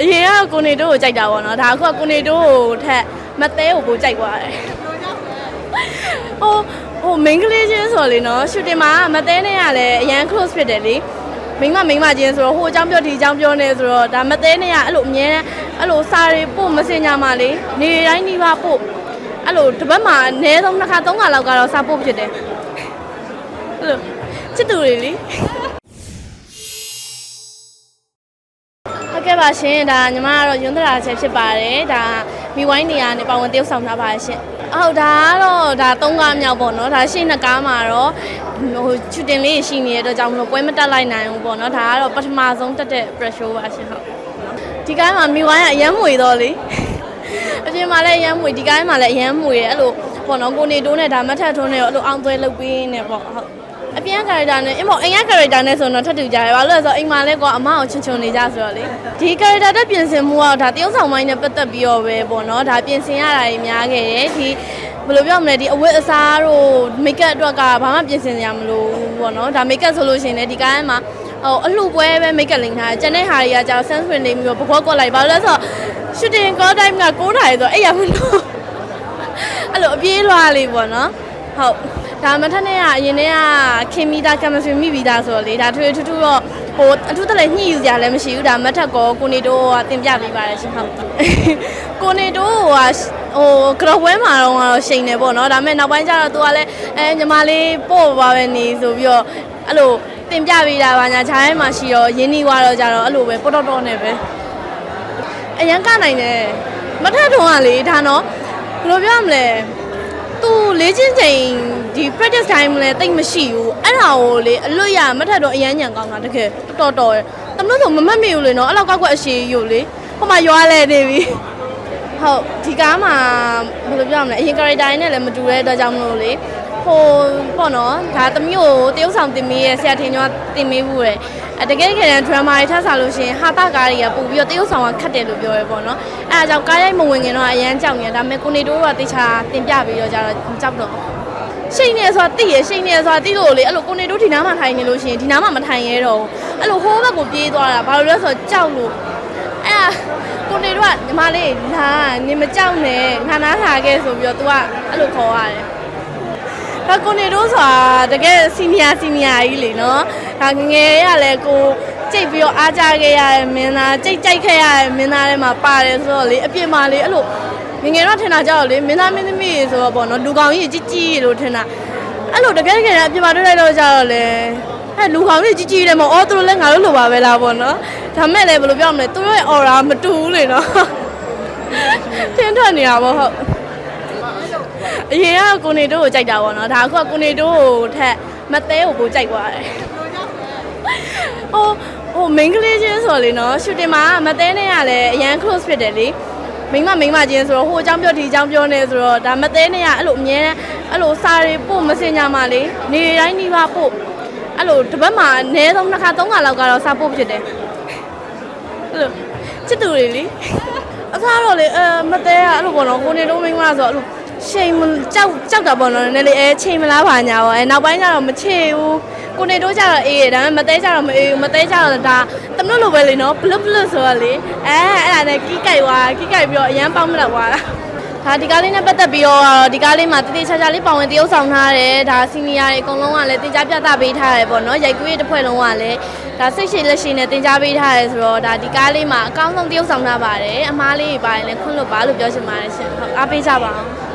အရင်ကကိုနေတို့ကိုကြိုက်တာပေါ့နော်ဒါအခုကကိုနေတို့ကိုထက်မသဲကိုပိုကြိုက်သွားတယ်ဟိုဟို main ကလေးချင်းဆိုလေနော်ရှူတင်မှာမသဲနဲ့ကလည်းအရန် close ဖြစ်တယ်လေမိမမိမချင်းဆိုတော့ဟိုအကြောင်းပြောဒီအကြောင်းပြောနေဆိုတော့ဒါမသဲနဲ့ကအဲ့လိုအမြဲတမ်းအဲ့လိုစာတွေပို့မစင်ကြမှာလေနေတိုင်းနှီးပါပို့အဲ့လိုတစ်ပတ်မှာအနည်းဆုံးနှစ်ခါသုံးခါလောက်ကတော့စာပို့ဖြစ်တယ်အဲ့လိုချစ်သူတွေလေ ပါရှင်ဒါညီမကတော့ရွန်းသရာချက်ဖြစ်ပါတယ်ဒါမိဝိုင်းနေရာနဲ့ပါဝင်တယောက်ဆောင်ထားပါတယ်ရှင်ဟုတ်ဒါကတော့ဒါသုံးကားမြောက်ပေါ့နော်ဒါရှင်းနှစ်ကားမှာတော့ဟိုချူတင်လေးရှိနေတဲ့အတွက်ကြောင့်မလို့ပွဲမတက်လိုက်နိုင်ဘူးပေါ့နော်ဒါကတော့ပထမဆုံးတက်တဲ့ pressure ပါရှင်ဟုတ်ဒီကားမှာမိဝိုင်းကအရန်မွေတော့လေအပြင်မှာလည်းအရန်မွေဒီကားမှာလည်းအရန်မွေရဲ့အဲ့လိုပေါ့နော်ကိုနေတိုးနဲ့ဒါမထက်ထုံးနဲ့ရောအဲ့လိုအောင်သွဲလုပ်ပေးနေပေါ့ဟုတ် အပြင်က character နဲ့အမေအင်က character နဲ့ဆိုတော့ထပ်တူကြတယ်ဘာလို့လဲဆိုတော့အိမ်မှာလဲကွာအမအောင်ချွန်ချွန်နေကြဆိုတော့လေဒီ character တက်ပြင်ဆင်မှုကဒါတယောက်ဆောင်ပိုင်းနဲ့ပတ်သက်ပြီးတော့ပဲပေါ့နော်ဒါပြင်ဆင်ရတာကြီးများခဲ့တယ်ဒီဘယ်လိုပြောမလဲဒီအဝတ်အစားတို့မိတ်ကပ်အတွက်ကဘာမှပြင်ဆင်ရမလို့ပေါ့နော်ဒါမိတ်ကပ်ဆိုလို့ရှိရင်လည်းဒီကားမှာဟိုအလှပွဲပဲမိတ်ကပ်လိန်ထားတယ်ကျန်တဲ့ဟာတွေကကြာ sunscreen နေပြီးတော့ဘကောကွက်လိုက်ဘာလို့လဲဆိုတော့ shooting call time က9နာရီဆိုတော့အဲ့ရမလို့အဲ့လိုအပြေးလွှားလေးပေါ့နော်ဟုတ် ဒါမထက်နဲ့ကအရင်တည်းကခင်မီတာကင်မစထရီမိပြီးသားဆိုတော့လေဒါထွေထူးထူးတော့ဟိုအထူးတလည်းညှိယူကြလည်းမရှိဘူးဒါမထက်ကောကိုနေတိုးကတင်ပြပေးပါတယ်ရှင်ဟုတ်ကိုနေတိုးကဟိုကရော့ဝဲမှာတော့ကတော့ရှိန်နေပေါ့နော်ဒါပေမဲ့နောက်ပိုင်းကျတော့သူကလည်းအဲညီမလေးပို့ပါပဲနေဆိုပြီးတော့အဲ့လိုတင်ပြပေးတာပါညာခြားထဲမှာရှိတော့ရင်းနှီးသွားတော့ကြတော့အဲ့လိုပဲပေါ်တော့တော့နေပဲအရန်ကနိုင်တယ်မထက်ထုံးကလေဒါနော်ဘယ်လိုပြောရမလဲ သူလေ့ကျင့်ချိန်ဒီ practice time လည်းတိတ်မရှိဘူးအဲ့ဒါကိုလေအလွတ်ရမထက်တော့အရန်ညံကောင်းတာတကယ်တော်တော်ရယ်တမလို့ဆိုမမတ်မိဘူးလေနော်အဲ့လောက်ကောက်ကွက်အရှိယူလေဟိုမှာရွာလဲနေပြီဟုတ်ဒီကားမှာဘယ်လိုပြောရမလဲအရင် character တွေနဲ့လည်းမတူတဲ့အတွက်ကြောင့်မလို့လေ ဟိုပေါ့နော်ဒါတမျိုးကိုတရုပ်ဆောင်တင်မေးရဲ့ဆရာထင်ကျော်တင်မေးဘူးရယ်အတကယ်တကယ်ဒရမာတွေထပ်စားလို့ရှိရင်ဟာတာကားတွေကပို့ပြီးတော့တရုပ်ဆောင်ကခတ်တယ်လို့ပြောရဲပေါ့နော်အဲဒါကြောင့်ကားရိုက်မဝင်ခင်တော့အရန်ကြောက်နေဒါပေမဲ့ကိုနေတိုးကတေချာတင်ပြပြီးတော့ကြတော့ကြောက်တော့ရှိနေဆိုတာတိရရှိနေဆိုတာတိလို့လေအဲ့လိုကိုနေတိုးဒီနားမှာထိုင်နေလို့ရှိရင်ဒီနားမှာမထိုင်ရဲတော့ဘူးအဲ့လိုဟိုးဘက်ကိုပြေးသွားတာဘာလို့လဲဆိုတော့ကြောက်လို့အဲကိုနေတို့ကညီမလေးလာနေမကြောက်နဲ့ငါနားထားခဲ့ဆိုပြီးတော့ तू ကအဲ့လိုခေါ်ရတယ် ဒါကိုနေတို့ဆိုတာတကယ်စီနီယာစီနီယာကြီးလေနော်ဒါငယ်ငယ်ရလဲကိုကြိတ်ပြီးတော့အားကြခဲ့ရတဲ့မင်းသားကြိတ်ကြိုက်ခဲ့ရတဲ့မင်းသားထဲမှာပါတယ်ဆိုတော့လေအပြင်မှာလေအဲ့လိုငယ်ငယ်တော့ထင်တာကြောက်လေမင်းသားမင်းသမီးဆိုတော့ပေါ့နော်လူကောင်ကြီးကြီးကြီးလို့ထင်တာအဲ့လိုတကယ်တကယ်အပြင်မှာတွေ့လိုက်တော့ကြတော့လေအဲ့လူကောင်ကြီးကြီးကြီးတယ်မဟုတ်အော်သူတို့လည်းငါတို့လိုပါပဲလားပေါ့နော်ဒါမဲ့လည်းဘယ်လိုပြောမလဲသူတို့ရဲ့ aura မတူဘူးလေနော်ထင်ထွက်နေတာပေါ့ဟုတ် အရင်ကကိုနေတို့ကိုကြိုက်တာပေါ့နော်ဒါအခုကကိုနေတို့ကိုထက်မသဲကိုပိုကြိုက်သွားတယ်ဟိုဟို main ကလေးချင်းဆိုလေနော်ရှူတင်မှာမသဲနဲ့ကလည်းအရန် close ဖြစ်တယ်လေမိမမိမချင်းဆိုတော့ဟိုအကြောင်းပြောဒီအကြောင်းပြောနေဆိုတော့ဒါမသဲနဲ့ကအဲ့လိုအမြဲတမ်းအဲ့လိုစာတွေပို့မစင်ကြမှာလေနေတိုင်းနှီးပါပို့အဲ့လိုတစ်ပတ်မှာအနည်းဆုံးနှစ်ခါသုံးခါလောက်ကတော့စာပို့ဖြစ်တယ်အဲ့လိုချစ်သူတွေလေအစားတော့လေအဲမသဲကအဲ့လိုပေါ့နော်ကိုနေတို့မိမဆိုတော့အဲ့လို ချိန်မကြောက်ကြောက်တာပေါ့နော်နည်းနည်းလေးအဲချိန်မလားပါညာပေါ့အဲနောက်ပိုင်းကျတော့မချေဘူးကိုနေတို့ကျတော့အေးရဒါပေမဲ့မသေးကျတော့မအေးဘူးမသေးကျတော့ဒါတမလို့လိုပဲလေနော်ဘလွတ်ဘလွတ်ဆိုတော့လေအဲအဲ့ဒါနဲ့ကီးကြိုက်သွားကီးကြိုက်ပြီးတော့အရန်ပေါက်မလောက်သွားတာဒါဒီကားလေးနဲ့ပတ်သက်ပြီးတော့ဒီကားလေးမှာတတိချာချာလေးပါဝင်တရုပ်ဆောင်ထားတယ်ဒါစီနီယာတွေအကုန်လုံးကလည်းတင် जा ပြသပေးထားတယ်ပေါ့နော်ရိုက်ကူးရေးတစ်ဖွဲ့လုံးကလည်းဒါစိတ်ရှိလက်ရှိနဲ့တင် जा ပေးထားတယ်ဆိုတော့ဒါဒီကားလေးမှာအကောင်းဆုံးတရုပ်ဆောင်ထားပါတယ်အမားလေးတွေပါတယ်လည်းခွင့်လွတ်ပါလို့ပြောချင်ပါတယ်ရှင်ဟုတ်အားပေးကြပါအောင်